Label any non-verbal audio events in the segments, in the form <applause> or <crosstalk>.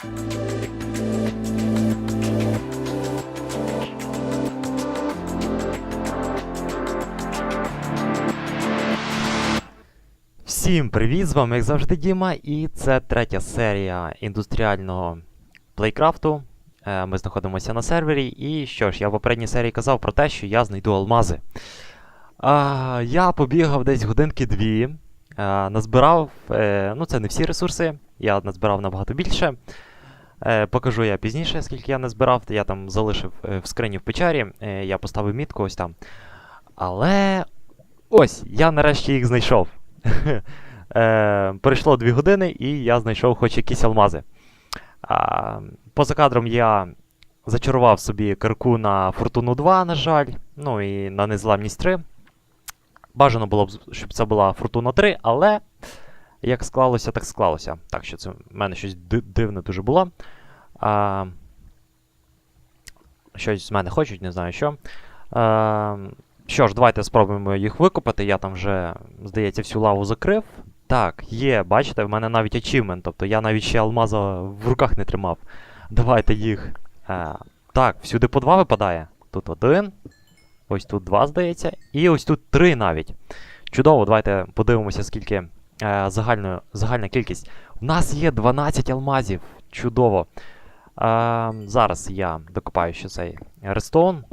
Всім привіт! З вами як завжди Діма, і це третя серія індустріального плейкрафту. Е, Ми знаходимося на сервері. І що ж, я в попередній серії казав про те, що я знайду алмази. Я побігав десь годинки дві. А, назбирав, е, ну це не всі ресурси, я назбирав набагато більше. Е, покажу я пізніше, скільки я назбирав. Я там залишив е, в скрині в печері, е, я поставив мітку ось там. Але ось, я нарешті їх знайшов. <laughs> Пройшло дві години, і я знайшов хоч якісь алмази. Поза кадром я зачарував собі кирку на Фортуну 2, на жаль, ну і на незламність 3. Бажано було б, щоб це була Фортуна 3, але як склалося, так склалося. Так що це в мене щось дивне дуже було. А, щось з мене хочуть, не знаю що. А, що ж, давайте спробуємо їх викопати. Я там вже, здається, всю лаву закрив. Так, є, бачите, в мене навіть ачівмент, тобто я навіть ще алмаза в руках не тримав. Давайте їх. Е, так, всюди по два випадає. Тут один. Ось тут два, здається. І ось тут три навіть. Чудово, давайте подивимося, скільки е, загальна, загальна кількість. У нас є 12 алмазів. Чудово. Е, зараз я докопаю ще цей редстоун.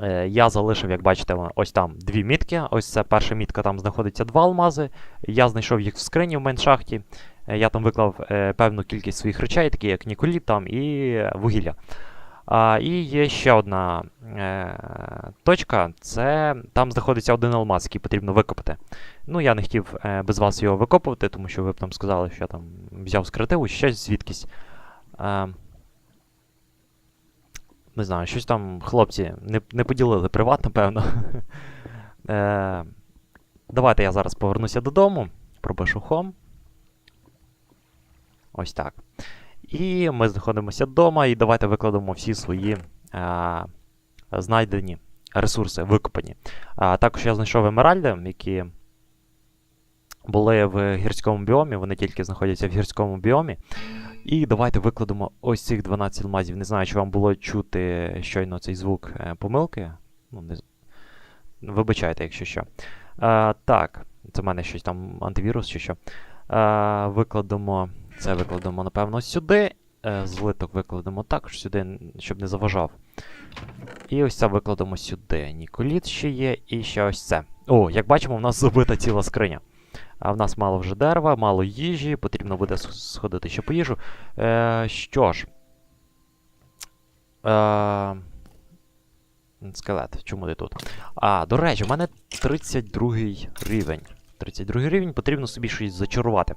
Е, Я залишив, як бачите, ось там дві мітки. Ось це перша мітка, там знаходиться два алмази. Я знайшов їх в скрині в мейншахті. Е, Я там виклав е, певну кількість своїх речей, такі як ніколіт там і е, вугілля. А, і є ще одна е, точка, це там знаходиться один алмаз, який потрібно викопати. Ну, я не хотів е, без вас його викопувати, тому що ви б там сказали, що я там взяв з креативу, щось звідкись. Е, не знаю, щось там хлопці не, не поділили приват, напевно. <laughs> Е, давайте я зараз повернуся додому, пропишу home. Ось так. І ми знаходимося вдома, і давайте викладемо всі свої е, знайдені ресурси, викопані. А, також я знайшов емеральди, які були в гірському біомі, вони тільки знаходяться в гірському біомі. І давайте викладемо ось цих 12 алмазів. Не знаю, чи вам було чути щойно цей звук е, помилки. Ну, не... Вибачайте, якщо що. Е, так, це в мене щось там антивірус чи що. Е, викладемо. Це викладемо, напевно, сюди. Е, злиток викладемо також сюди, щоб не заважав. І ось це викладемо сюди. Ніколіт ще є, і ще ось це. О, як бачимо, в нас забита ціла скриня. А в нас мало вже дерева, мало їжі, потрібно буде сходити ще по їжу. Е, що ж. Е, скелет, чому ти тут? А, до речі, в мене 32 рівень. 32 рівень, потрібно собі щось зачарувати.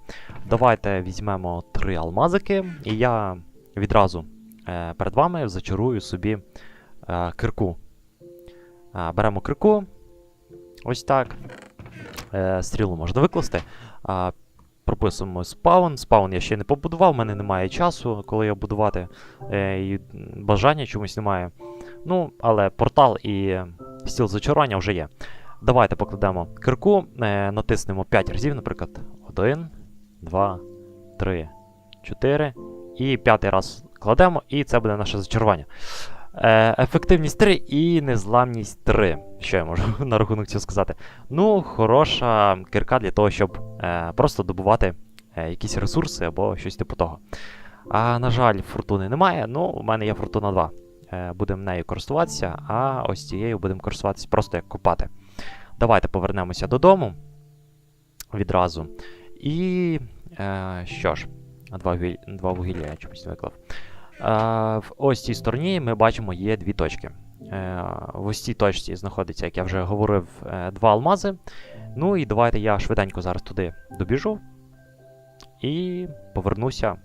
Давайте візьмемо три алмазики, і я відразу е, перед вами зачарую собі е, кирку. Е, беремо кирку. Ось так. Е, стрілу можна викласти. А, прописуємо спаун. Спаун я ще не побудував, в мене немає часу, коли його будувати. Е, і бажання чомусь немає. Ну, але портал і стіл зачарування вже є. Давайте покладемо кирку, е, натиснемо 5 разів, наприклад. 1, 2, 3, 4. І п'ятий раз кладемо, і це буде наше зачарування. Е, ефективність 3 і незламність 3. Що я можу <laughs> на рахунок цього сказати? Ну, хороша кирка для того, щоб е, просто добувати якісь ресурси або щось типу того. А на жаль, фортуни немає. Ну, у мене є фортуна 2. Е, будемо нею користуватися, а ось цією будемо користуватися просто як копати. Давайте повернемося додому відразу. І е, що ж, два, два вугілля я чомусь виклав. Е, в ось цій стороні ми бачимо є дві точки. Е, в ось цій точці знаходиться, як я вже говорив, е, два алмази. Ну і давайте я швиденько зараз туди добіжу і повернуся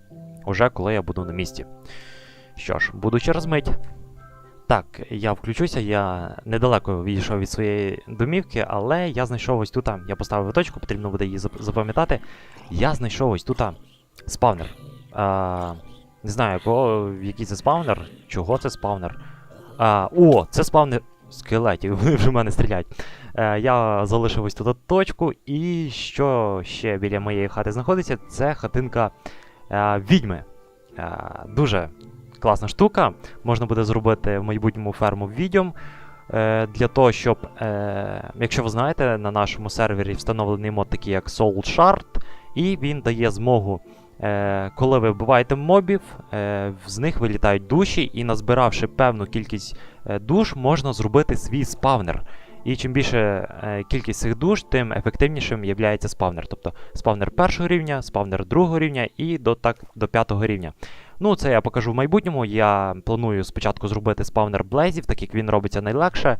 уже коли я буду на місці. Що ж, буду через мить. Так, я включуся, я недалеко відійшов від своєї домівки, але я знайшов ось тут, я поставив точку, потрібно буде її запам'ятати. Я знайшов ось тут спавнер. А, не знаю, якого, який це спавнер, чого це спавнер. А, о, це спавнер скелетів, <laughs> вони вже в мене стріляють. Е, я залишив ось тут точку, і що ще біля моєї хати знаходиться, це хатинка е, відьми. Е, дуже класна штука. Можна буде зробити в майбутньому ферму відьом. Е, для того, щоб, е, якщо ви знаєте, на нашому сервері встановлений мод такий як Soul Shard, і він дає змогу, е, коли ви вбиваєте мобів, з них вилітають душі, і назбиравши певну кількість душ, можна зробити свій спавнер. І чим більше кількість цих душ, тим ефективнішим є спавнер. Тобто спавнер першого рівня, спавнер другого рівня і до, так, до п'ятого рівня. Ну, це я покажу в майбутньому. Я планую спочатку зробити спавнер блейзів, так як він робиться найлегше,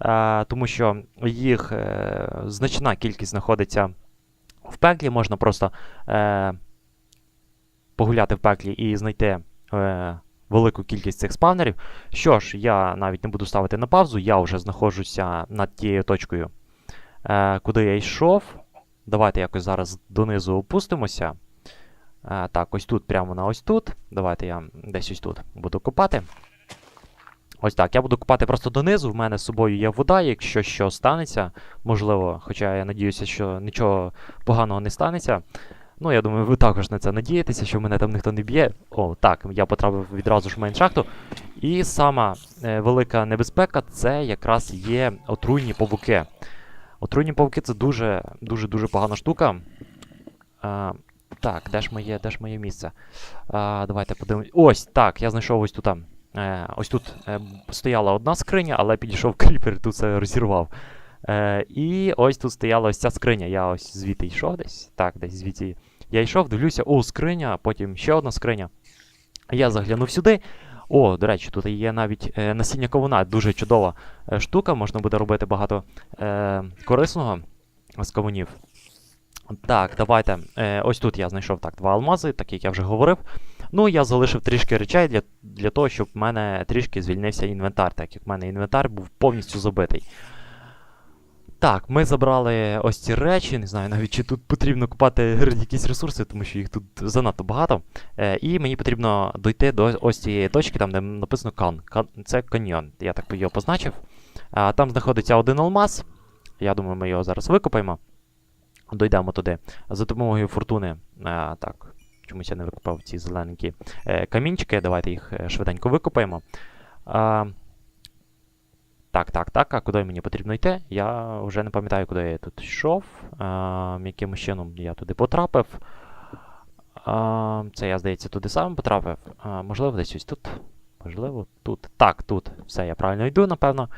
е, тому що їх е, значна кількість знаходиться в пеклі. Можна просто е, погуляти в пеклі і знайти е, велику кількість цих спавнерів. Що ж, я навіть не буду ставити на паузу, я вже знаходжуся над тією точкою, е, куди я йшов. Давайте якось зараз донизу опустимося. Е, так, ось тут, прямо на ось тут. Давайте я десь ось тут буду копати. Ось так, я буду копати просто донизу. В мене з собою є вода, якщо що станеться. Можливо, хоча я надіюся, що нічого поганого не станеться. Ну, я думаю, ви також на це надієтеся, що мене там ніхто не б'є. О, так, я потрапив відразу ж в мейншахту. І сама е, велика небезпека це якраз є отруйні павуки. Отруйні павуки це дуже дуже дуже погана штука. Е, так, де ж моє, де ж моє місце? А, Давайте подивимось. Ось, так, я знайшов ось тут. Е, ось тут е, стояла одна скриня, але підійшов <laughs> кріпер тут це розірвав. Е, і ось тут стояла ось ця скриня. Я ось звідти йшов десь. Так, десь звідти. Я йшов, дивлюся, о, скриня, потім ще одна скриня. Я заглянув сюди. О, до речі, тут є навіть е, насіння ковуна, дуже чудова е, штука, можна буде робити багато е, корисного з ковунів. Так, давайте. Е, Ось тут я знайшов так два алмази, так як я вже говорив. Ну, я залишив трішки речей для для того, щоб в мене трішки звільнився інвентар, так як в мене інвентар був повністю забитий. Так, ми забрали ось ці речі. Не знаю навіть чи тут потрібно купати якісь ресурси, тому що їх тут занадто багато. Е, І мені потрібно дойти до ось цієї точки, там де написано кан. це каньйон. Я так його позначив. А, Там знаходиться один алмаз. Я думаю, ми його зараз викопаємо. Дойдемо туди. За допомогою фортуни. А, так, чомусь я не викопав ці зелененькі е, камінчики. Давайте їх е, швиденько викопаємо. А, так, так, так. А куди мені потрібно йти? Я вже не пам'ятаю, куди я тут йшов. Яким чином я туди потрапив. А, Це я, здається, туди сам потрапив. А, Можливо, десь ось тут. Можливо, тут. Так, тут. Все, я правильно йду, напевно.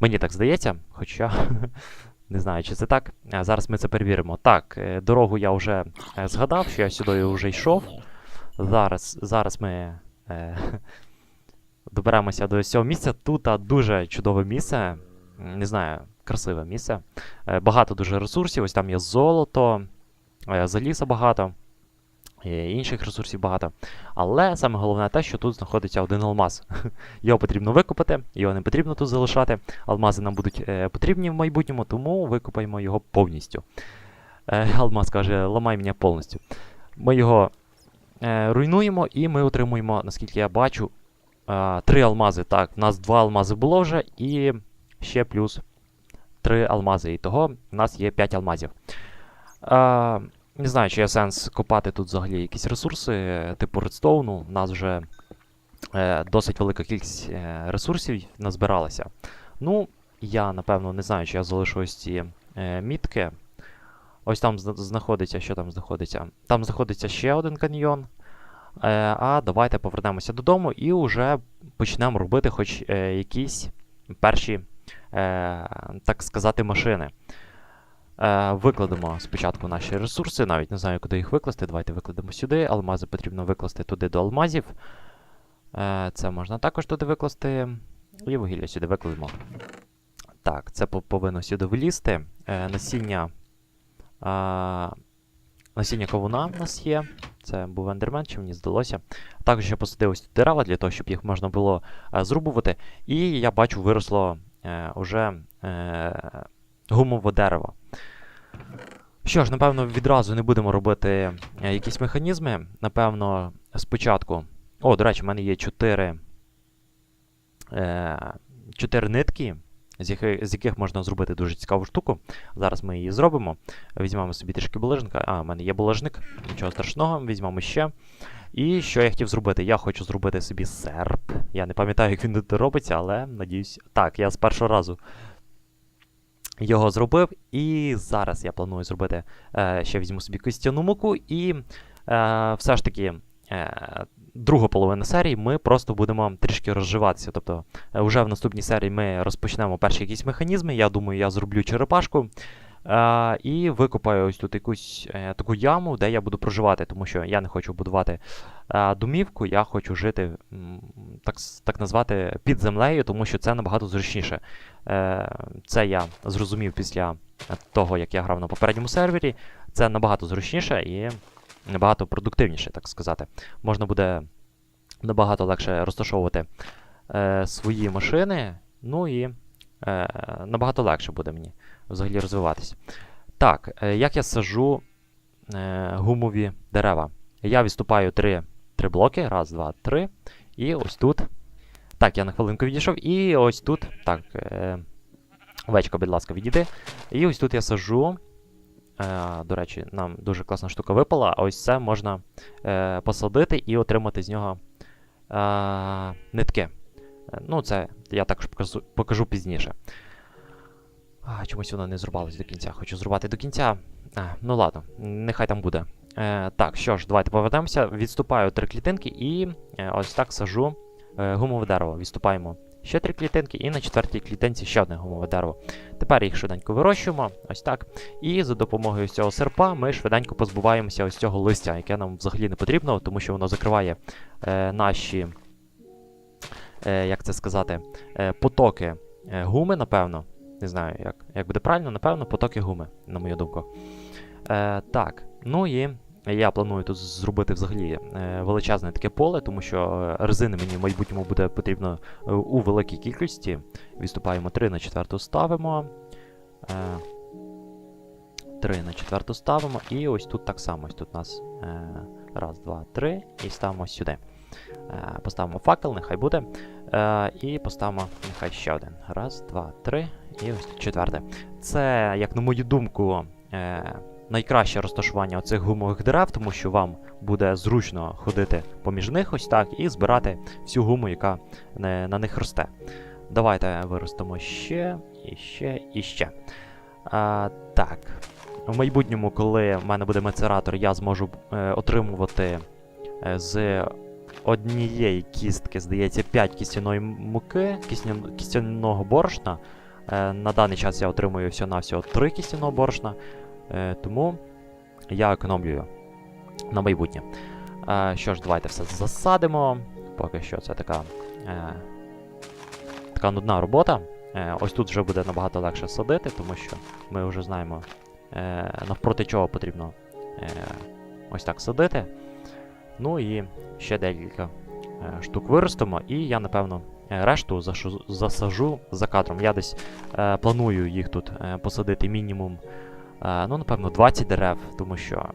Мені так здається, хоча. <laughs> Не знаю, чи це так. Зараз ми це перевіримо. Так, е, дорогу я вже е, згадав, що я сюди вже йшов. Зараз зараз ми е, <laughs> доберемося до цього місця. Тут дуже чудове місце. Не знаю, красиве місце. Е, багато дуже ресурсів. Ось там є золото, заліза багато. І інших ресурсів багато. Але саме головне те, що тут знаходиться один алмаз. <laughs> Його потрібно викопати, його не потрібно тут залишати. Алмази нам будуть е, потрібні в майбутньому, тому викопаємо його повністю. Е, <laughs> алмаз каже, ламай мене повністю. Ми його е, руйнуємо і ми отримуємо, наскільки я бачу, е, три алмази. Так, у нас два алмази було вже, і ще плюс три алмази. І того у нас є 5 алмазів. Е, не знаю, чи є сенс копати тут взагалі якісь ресурси, е, типу редстоуну. У нас вже е, досить велика кількість е, ресурсів назбиралася. Ну, я, напевно, не знаю, чи я залишу ось ці е, мітки. Ось там знаходиться, що там знаходиться? Там знаходиться ще один каньйон. Е, а давайте повернемося додому і вже почнемо робити хоч е, якісь перші, е, так сказати, машини. Е, Викладемо спочатку наші ресурси, навіть не знаю, куди їх викласти. Давайте викладемо сюди. Алмази потрібно викласти туди до алмазів. Е, Це можна також туди викласти. І вугілля сюди викладемо. Так, це повинно сюди влізти. Е, Насіння насіння ковуна в нас є. Це був ендермен, чи мені здалося. Також я посадив ось дерева для того, щоб їх можна було зрубувати. І я бачу, виросло. Е, гумове дерево. Що ж, напевно, відразу не будемо робити е, якісь механізми. Напевно, спочатку. О, до речі, в мене є 4 е, 4 нитки, з яких, з яких можна зробити дуже цікаву штуку. Зараз ми її зробимо. Візьмемо собі трішки булежника. А, в мене є булежник, нічого страшного, візьмемо ще. І що я хотів зробити? Я хочу зробити собі серп. Я не пам'ятаю, як він тут робиться, але надіюсь. Так, я з першого разу його зробив. І зараз я планую зробити. Е, ще візьму собі костяну муку, і е, все ж таки. Е, Другу половину серії ми просто будемо трішки розживатися. Тобто, е, вже в наступній серії ми розпочнемо перші якісь механізми. Я думаю, я зроблю черепашку. І викопаю ось тут якусь е, таку яму, де я буду проживати, тому що я не хочу будувати домівку, я хочу жити, так, так назвати, під землею, тому що це набагато зручніше. Е, це я зрозумів після того, як я грав на попередньому сервері. Це набагато зручніше і набагато продуктивніше, так сказати. Можна буде набагато легше розташовувати е, свої машини, ну і набагато легше буде мені взагалі розвиватись. Так, е, як я сажу е, гумові дерева? Я відступаю три, три блоки. Раз, два, три. І ось тут. Так, я на хвилинку відійшов. І ось тут. Так. Е, Овечко, будь ласка, відійди. І ось тут я сажу. Е, до речі, нам дуже класна штука випала. Ось це можна е, посадити і отримати з нього е, нитки. Е, Ну, це я також покажу, покажу пізніше. А, чомусь воно не зрубалось до кінця. Хочу зрубати до кінця. А, ну ладно, нехай там буде. Е, так, що ж, давайте повернемося. Відступаю три клітинки і е, ось так сажу е, гумове дерево. Відступаємо ще три клітинки, і на четвертій клітинці ще одне гумове дерево. Тепер їх швиденько вирощуємо, ось так. І за допомогою цього серпа ми швиденько позбуваємося ось цього листя, яке нам взагалі не потрібно, тому що воно закриває е, наші, е, як це сказати, е, потоки е, гуми, напевно. Не знаю, як, як буде правильно, напевно, потоки гуми, на мою думку. Е, так, ну і я планую тут зробити взагалі е, величезне таке поле, тому що е, резини мені в майбутньому буде потрібно е, у великій кількості. Відступаємо 3 на 4 ставимо. Е, 3 на 4 ставимо. І ось тут так само. Ось тут у нас е, раз, два, три. І ставимо сюди. Е, поставимо факел, нехай буде. Е, і поставимо нехай ще один. Раз, два, три. І ось четверте. Це, як на мою думку, е, найкраще розташування оцих гумових дерев, тому що вам буде зручно ходити поміж них ось так і збирати всю гуму, яка на них росте. Давайте виростемо ще, і ще, і ще. Так. В майбутньому, коли в мене буде мецератор, я зможу отримувати з однієї кістки, здається, 5 кістяної муки, кістян- кістяного борошна. Е, на даний час я отримую всього-навсього 3 кістяного борошна, е, тому я економлюю на майбутнє. Е, що ж, давайте все засадимо. Поки що це така, е, така нудна робота. Е, ось тут вже буде набагато легше садити, тому що ми вже знаємо, е, навпроти чого потрібно е, ось так садити. Ну і ще декілька е, штук виростимо, і я, напевно, е, решту засажу за кадром. Я десь е, планую їх тут е, посадити мінімум, е, ну, напевно, 20 дерев, тому що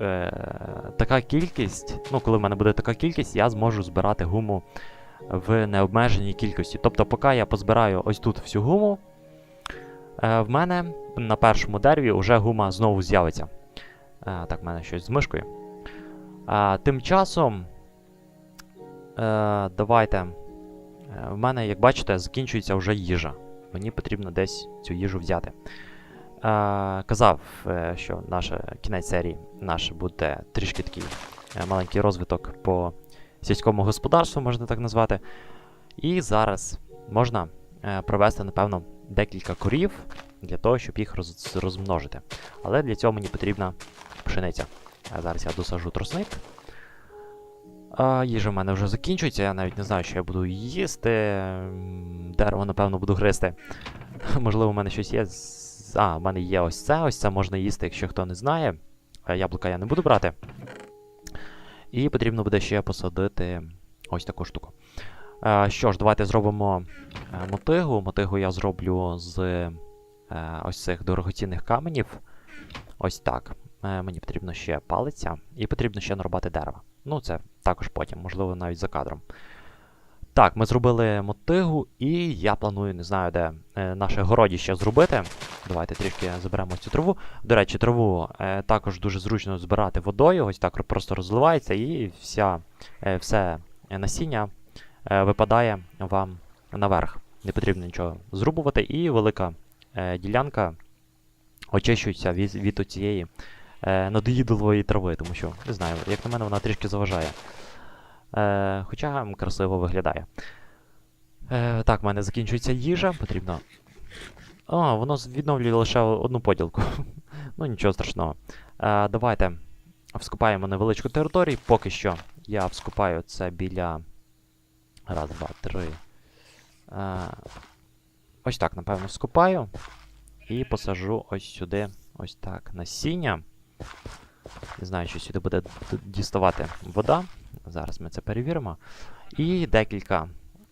е, така кількість, ну, коли в мене буде така кількість, я зможу збирати гуму в необмеженій кількості. Тобто, поки я позбираю ось тут всю гуму, е, в мене на першому дереві вже гума знову з'явиться. Е, так, в мене щось з мишкою. А, тим часом, е, давайте. Е, в мене, як бачите, закінчується вже їжа. Мені потрібно десь цю їжу взяти. Е, казав, е, що наш кінець серії наш буде трішки такий е, маленький розвиток по сільському господарству, можна так назвати. І зараз можна провести, напевно, декілька корів для того, щоб їх роз, розмножити. Але для цього мені потрібна пшениця. А зараз я досажу тросник. А, їжа в мене вже закінчується, я навіть не знаю, що я буду їсти. Дерево, напевно, буду гризти. <laughs> Можливо, у мене щось є. А, в мене є ось це. Ось це можна їсти, якщо хто не знає. Яблука я не буду брати. І потрібно буде ще посадити ось таку штуку. Що ж, давайте зробимо е, мотигу. Мотигу я зроблю з е, ось цих дорогоцінних каменів. Ось так. Е, Мені потрібно ще палиця, і потрібно ще нарубати дерева. Ну, це також потім, можливо, навіть за кадром. Так, ми зробили мотигу, і я планую, не знаю, де е, наше городіще зробити. Давайте трішки заберемо цю траву. До речі, траву е, також дуже зручно збирати водою, ось так просто розливається, і вся, е, все насіння випадає вам наверх. Не потрібно нічого зрубувати, і велика ділянка очищується від, від цієї е, надоїдливої трави, тому що, не знаю, як на мене, вона трішки заважає. Е, хоча красиво виглядає. Е, так, в мене закінчується їжа, потрібно. О, воно відновлює лише одну поділку. <laughs> ну, нічого страшного. Е, давайте вскопаємо невеличку територію. Поки що я вскопаю це біля. Раз, два, три. Е, ось так, напевно, вскопаю. І посажу ось сюди, ось так, насіння. Не знаю, що сюди буде діставати вода. Зараз ми це перевіримо. І декілька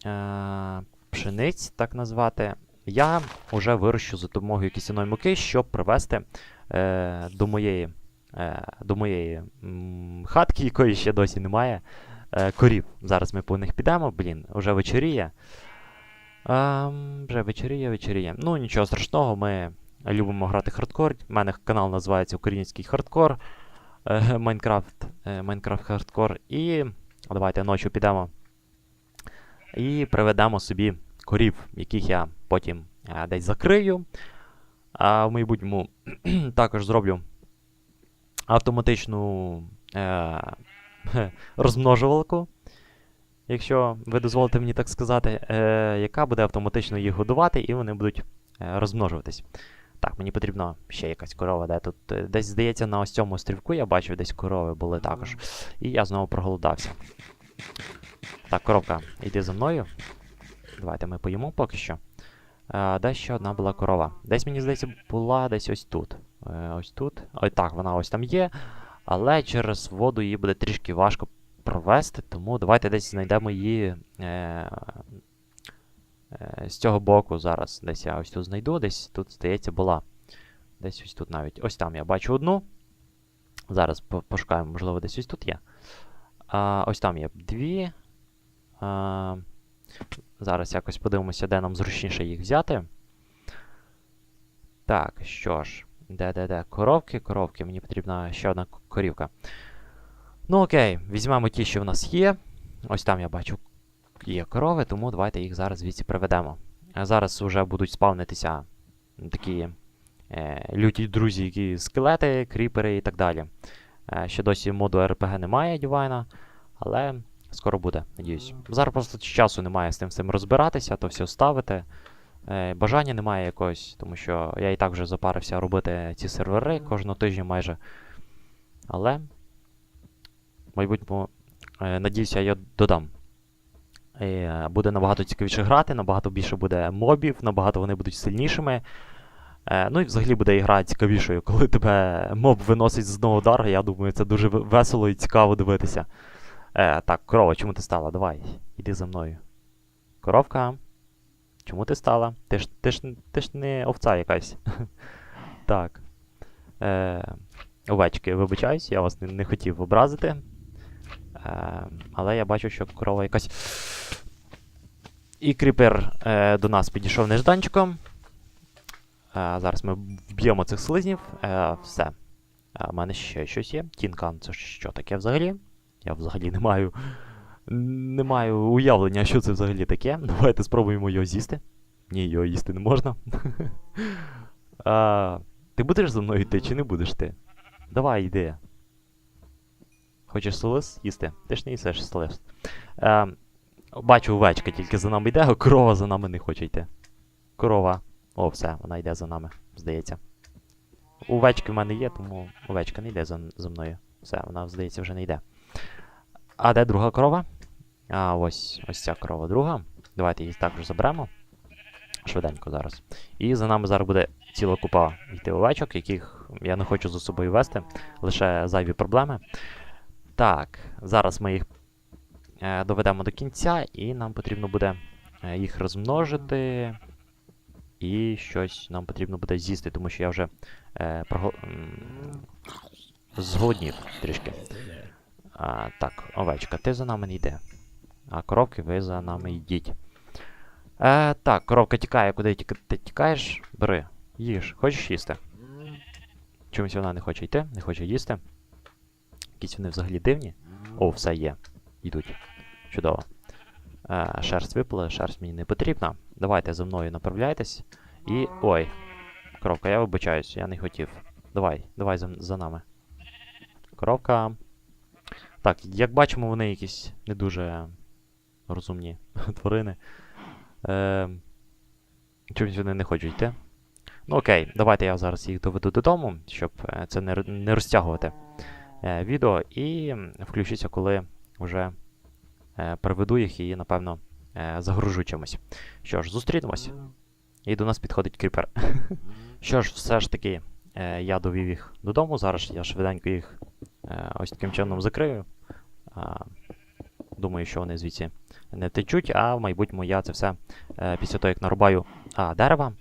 е- пшениць, так назвати. Я вже вирощу за допомогою кисяної муки, щоб привезти е- до моєї, е- до моєї хатки, якої ще досі немає. Е- корів. Зараз ми по них підемо. Блін, вже вечоріє. Ем, вже вечоріє, вечоріє. Ну, нічого страшного, ми любимо грати хардкор. У мене канал називається Український хардкор. Е, Майнкрафт, е, Майнкрафт хардкор. І давайте ночі підемо. І приведемо собі корів, яких я потім е, десь закрию. А в майбутньому <clears throat> також зроблю автоматичну е, <laughs> розмножувалку якщо ви дозволите мені так сказати, е, яка буде автоматично їх годувати, і вони будуть е, розмножуватись. Так, мені потрібно ще якась корова, де тут. е, Десь, здається, на ось цьому острівку я бачив, десь корови були також. І я знову проголодався. Так, коровка, йди за мною. Давайте ми поїмо поки що. Е, де ще одна була корова. Десь, мені здається, була десь ось тут. Е, ось тут. Ой, так, вона ось там є. Але через воду її буде трішки важко провести, тому давайте десь знайдемо її е, з цього боку зараз. Десь я ось тут знайду, десь тут, здається, була. Десь ось тут навіть. Ось там я бачу одну. Зараз по- пошукаємо, можливо, десь ось тут є. А, ось там є дві. А, зараз якось подивимося, де нам зручніше їх взяти. Так, що ж, де-де-де? Коровки, коровки, мені потрібна ще одна корівка. Ну окей, візьмемо ті, що в нас є. Ось там я бачу є корови, тому давайте їх зараз звідси приведемо. Зараз вже будуть спавнитися такі е, люті друзі, які скелети, кріпери і так далі. Е, ще досі моду RPG немає Дівайна, але скоро буде, надіюсь. Зараз просто часу немає з тим всім розбиратися, то все ставити. Е, бажання немає якогось, тому що я і так вже запарився робити ці сервери кожного тижня майже. Але в майбутньому, е, надіюся, я додам. Е, буде набагато цікавіше грати, набагато більше буде мобів, набагато вони будуть сильнішими. Е, ну і взагалі буде ігра цікавішою, коли тебе моб виносить з одного удару. Я думаю, це дуже весело і цікаво дивитися. Е, так, корова, чому ти стала? Давай, іди за мною. Коровка. Чому ти стала? Ти ж, ти ж, ти ж не овця якась. <laughs> так. Овечки, вибачаюсь, я вас не, не хотів образити. Але я бачу, що корова якась. І кріпер е, до нас підійшов нежданчиком. Е, зараз ми вб'ємо цих слизнів. Е, все. Е, У мене ще щось є. Тінкан, це що таке взагалі? Я взагалі не маю. Не маю уявлення, що це взагалі таке. <laughs> Давайте спробуємо його з'їсти. Ні, його їсти не можна. а, <laughs> ти будеш за мною йти чи не будеш ти? Давай, йди. Хочеш слиз їсти? Ти ж не їсиш слиз. Е, бачу, овечка тільки за нами йде, а корова за нами не хоче йти. Корова. О, все, вона йде за нами, здається. Овечки в мене є, тому овечка не йде за, за мною. Все, вона, здається, вже не йде. А де друга корова? А, ось ось ця корова друга. Давайте її також заберемо. Швиденько зараз. І за нами зараз буде ціла купа йти овечок, яких я не хочу за собою вести. Лише зайві проблеми. Так, зараз ми їх доведемо до кінця, і нам потрібно буде е, їх розмножити. І щось нам потрібно буде з'їсти, тому що я вже е, прого... м, зголоднів трішки. А, так, овечка, ти за нами не йде. А коровки ви за нами йдіть. Е, так, коровка тікає, куди тік- ти тікаєш? Бери, їж. Хочеш їсти? Чомусь вона не хоче йти, не хоче їсти. Якісь вони взагалі дивні. О, все є. Йдуть. Чудово. Е, шерсть випала, шерсть мені не потрібна. Давайте за мною направляйтесь. І. Ой. Коровка, я вибачаюсь, я не хотів. Давай, давай за, за нами. Коровка. Так, як бачимо, вони якісь не дуже розумні <laughs> тварини. Е, чомусь вони не хочуть йти. Ну окей, давайте я зараз їх доведу додому, щоб е, це не, не розтягувати е, відео. І м, включуся, коли вже приведу їх і, напевно, е, загружу чимось. Що ж, зустрінемось. І до нас підходить кріпер. <laughs> Що ж, все ж таки, е, я довів їх додому. Зараз я швиденько їх е, ось таким чином закрию. Думаю, що вони звідси не течуть, а в майбутньому я це все е, після того, як нарубаю а, дерева,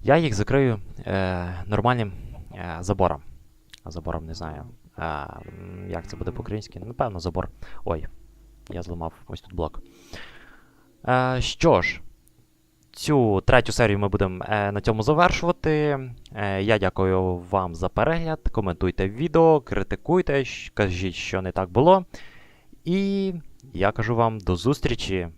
я їх закрию е, нормальним е, забором. Забором не знаю. Е, як це буде по-українськи? Напевно, забор. Ой, я зламав ось тут блок. Е, що ж, цю третю серію ми будемо е, на цьому завершувати. Е, я дякую вам за перегляд. Коментуйте відео, критикуйте, кажіть, що не так було. І я кажу вам до зустрічі